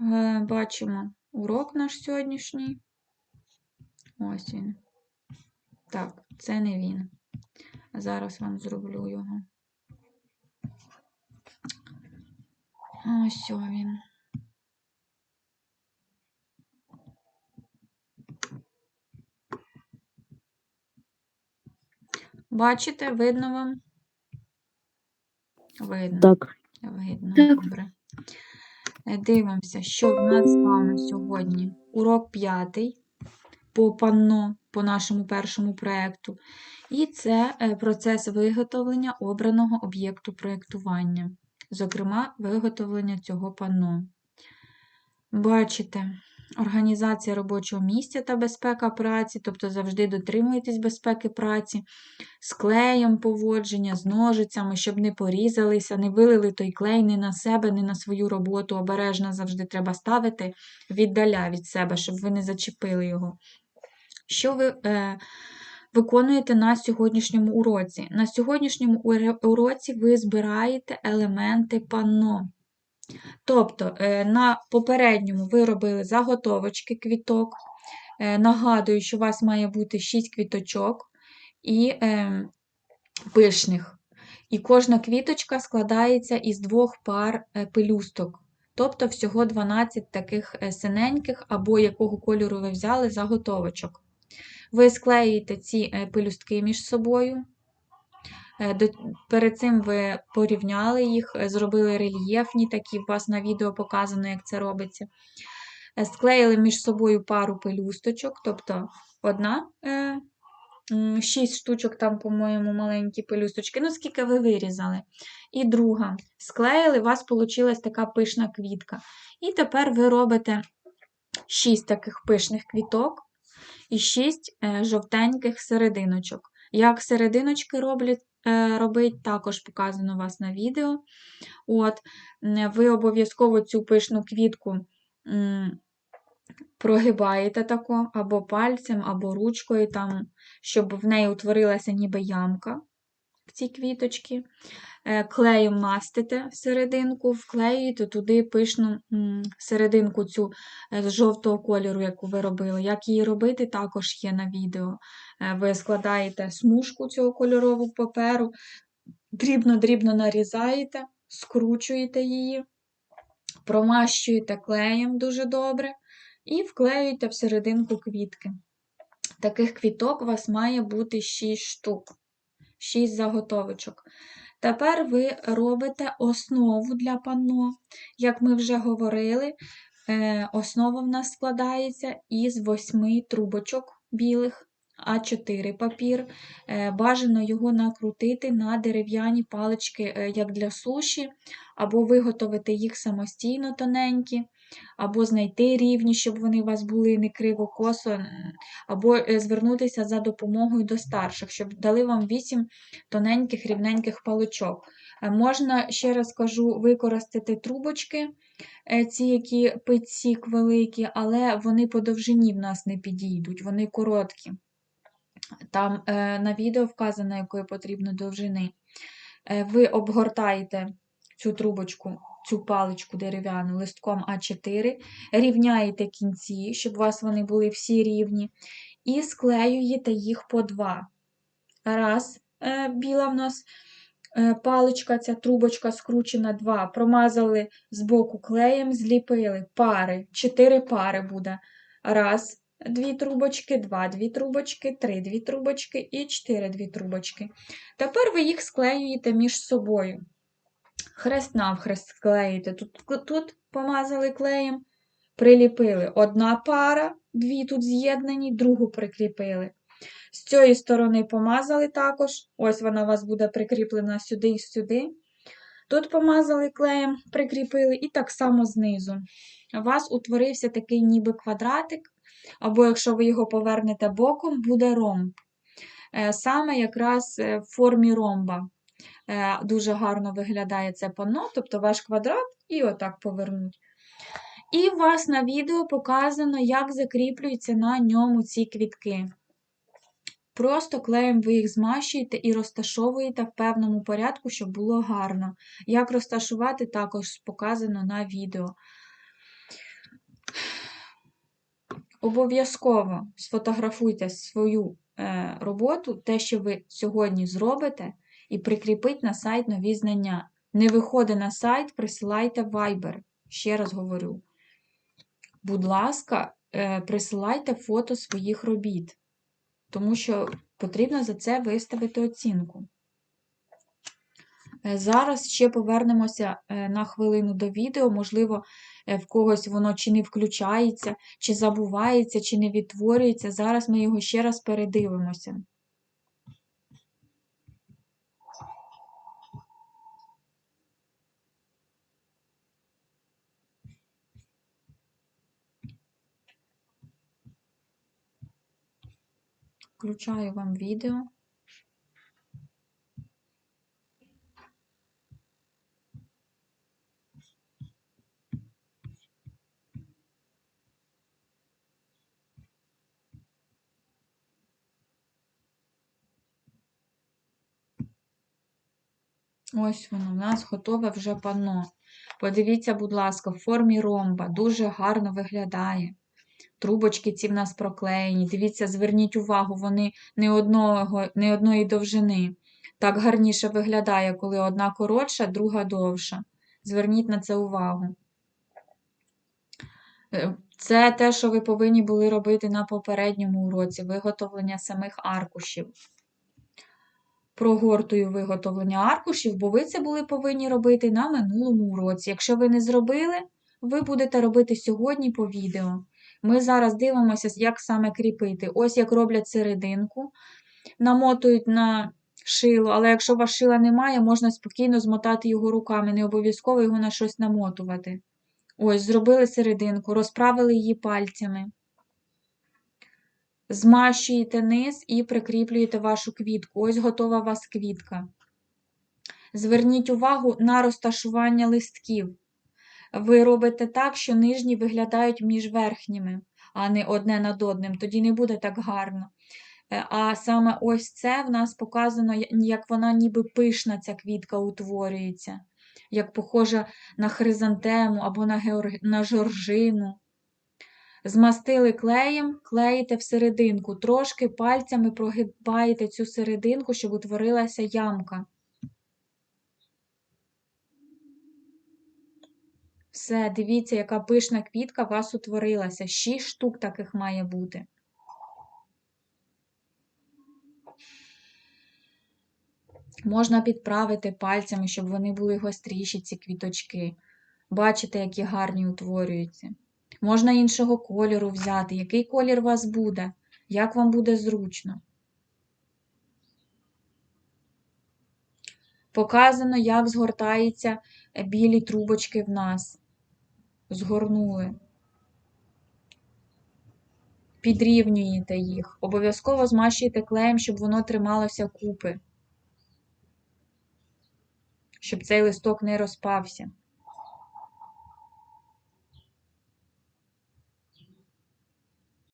Е, Бачимо урок наш сьогоднішній. Ось він. Так, це не він. Зараз вам зроблю його. Ось він. Бачите, видно вам? Видно. Так. Видно, Так. добре. Дивимося, що в нас з вами сьогодні. Урок п'ятий по панно, по нашому першому проєкту. І це е, процес виготовлення обраного об'єкту проєктування, зокрема, виготовлення цього панно. Бачите, організація робочого місця та безпека праці, тобто завжди дотримуєтесь безпеки праці, з клеєм поводження, з ножицями, щоб не порізалися, не вилили той клей ні на себе, ні на свою роботу. Обережно завжди треба ставити віддаля від себе, щоб ви не зачепили його. Що ви е, виконуєте на сьогоднішньому уроці? На сьогоднішньому уроці ви збираєте елементи панно. Тобто, е, на попередньому ви робили заготовочки квіток. Е, Нагадую, що у вас має бути 6 квіточок і е, пишних. І кожна квіточка складається із двох пар пелюсток. Тобто всього 12 таких синеньких, або якого кольору ви взяли заготовочок. Ви склеюєте ці пелюстки між собою. Е, Перед цим ви порівняли їх, е, зробили рельєфні, такі у вас на відео показано, як це робиться. Е, Склеїли між собою пару пелюсточок, тобто одна, шість штучок, там, по-моєму, маленькі пелюсточки, ну скільки ви вирізали. І друга. Склеїли, у вас вийшла така пишна квітка. І тепер ви робите шість таких пишних квіток і шість жовтеньких серединочок. Як серединочки роблять, е, робить, також показано у вас на відео. От, ви обов'язково цю пишну квітку прогибаєте тако, або пальцем, або ручкою, там, щоб в неї утворилася ніби ямка в цій квіточці. Е, Клеєм мастите серединку, вклеюєте туди пишну серединку цю е, з жовтого кольору, яку ви робили. Як її робити, також є на відео. Е, Ви складаєте смужку цього кольорового паперу, дрібно-дрібно нарізаєте, скручуєте її, промащуєте клеєм дуже добре і вклеюєте в серединку квітки. Таких квіток у вас має бути 6 штук, 6 заготовочок. Тепер ви робите основу для панно. Як ми вже говорили, е, основа в нас складається із восьми трубочок білих, А4 папір. Е, Бажано його накрутити на дерев'яні палички, е, як для суші, або виготовити їх самостійно тоненькі, або знайти рівні, щоб вони у вас були не криво-косо, або е, звернутися за допомогою до старших, щоб дали вам 8 тоненьких рівненьких паличок. Можна, ще раз кажу, використати трубочки, ці, які пить великі, але вони по довжині в нас не підійдуть, вони короткі. Там е, на відео вказано, якої потрібно довжини. Е, ви обгортаєте цю трубочку, цю паличку дерев'яну листком А4, рівняєте кінці, щоб у вас вони були всі рівні, і склеюєте їх по два. Раз, е, біла в нас паличка, ця трубочка скручена, два. Промазали з боку клеєм, зліпили пари, чотири пари буде. Раз, дві трубочки, два, дві трубочки, три, дві трубочки і чотири дві трубочки. Тепер ви їх склеюєте між собою. Хрест навхрест склеїте. Тут, тут помазали клеєм, приліпили. Одна пара, дві тут з'єднані, другу прикріпили. З цієї сторони помазали також. Ось вона у вас буде прикріплена сюди і сюди. Тут помазали клеєм, прикріпили, і так само знизу. У вас утворився такий ніби квадратик, або якщо ви його повернете боком, буде ромб. Е, Саме якраз е, в формі ромба. Е, Дуже гарно виглядає це панно, тобто ваш квадрат, і отак повернуть. І у вас на відео показано, як закріплюються на ньому ці квітки. Просто клеєм ви їх змащуєте і розташовуєте в певному порядку, щоб було гарно. Як розташувати, також показано на відео. Обов'язково сфотографуйте свою е, роботу, те, що ви сьогодні зробите, і прикріпіть на сайт нові знання. Не виходить на сайт, присилайте Viber. Ще раз говорю. Будь ласка, е, присилайте фото своїх робіт, тому що потрібно за це виставити оцінку. Е, Зараз ще повернемося е, на хвилину до відео. Можливо, е, в когось воно чи не включається, чи забувається, чи не відтворюється. Зараз ми його ще раз передивимося. Включаю вам відео. Ось воно, у нас готове вже панно. Подивіться, будь ласка, в формі ромба. Дуже гарно виглядає. Трубочки ці в нас проклеєні. Дивіться, зверніть увагу, вони не, одного, не одної довжини. Так гарніше виглядає, коли одна коротша, друга довша. Зверніть на це увагу. Е, Це те, що ви повинні були робити на попередньому уроці виготовлення самих аркушів. Прогортую виготовлення аркушів, бо ви це були повинні робити на минулому уроці. Якщо ви не зробили, ви будете робити сьогодні по відео. Ми зараз дивимося, як саме кріпити. Ось як роблять серединку, намотують на шило, але якщо у вас шила немає, можна спокійно змотати його руками, не обов'язково його на щось намотувати. Ось, зробили серединку, розправили її пальцями. Змащуєте низ і прикріплюєте вашу квітку. Ось готова вас квітка. Зверніть увагу на розташування листків. Ви робите так, що нижні виглядають між верхніми, а не одне над одним. Тоді не буде так гарно. Е, А саме ось це в нас показано, як вона ніби пишна, ця квітка утворюється, як похожа на хризантему або на, геор... на жоржину. Змастили клеєм, клеїте всерединку. Трошки пальцями прогибаєте цю серединку, щоб утворилася ямка. Все, дивіться, яка пишна квітка у вас утворилася. Шість штук таких має бути. Можна підправити пальцями, щоб вони були гостріші, ці квіточки. Бачите, які гарні утворюються. Можна іншого кольору взяти. Який колір у вас буде? Як вам буде зручно? Показано, як згортаються білі трубочки в нас. Згорнули. Підрівнюєте їх. Обов'язково змащуєте клеєм, щоб воно трималося купи. Щоб цей листок не розпався.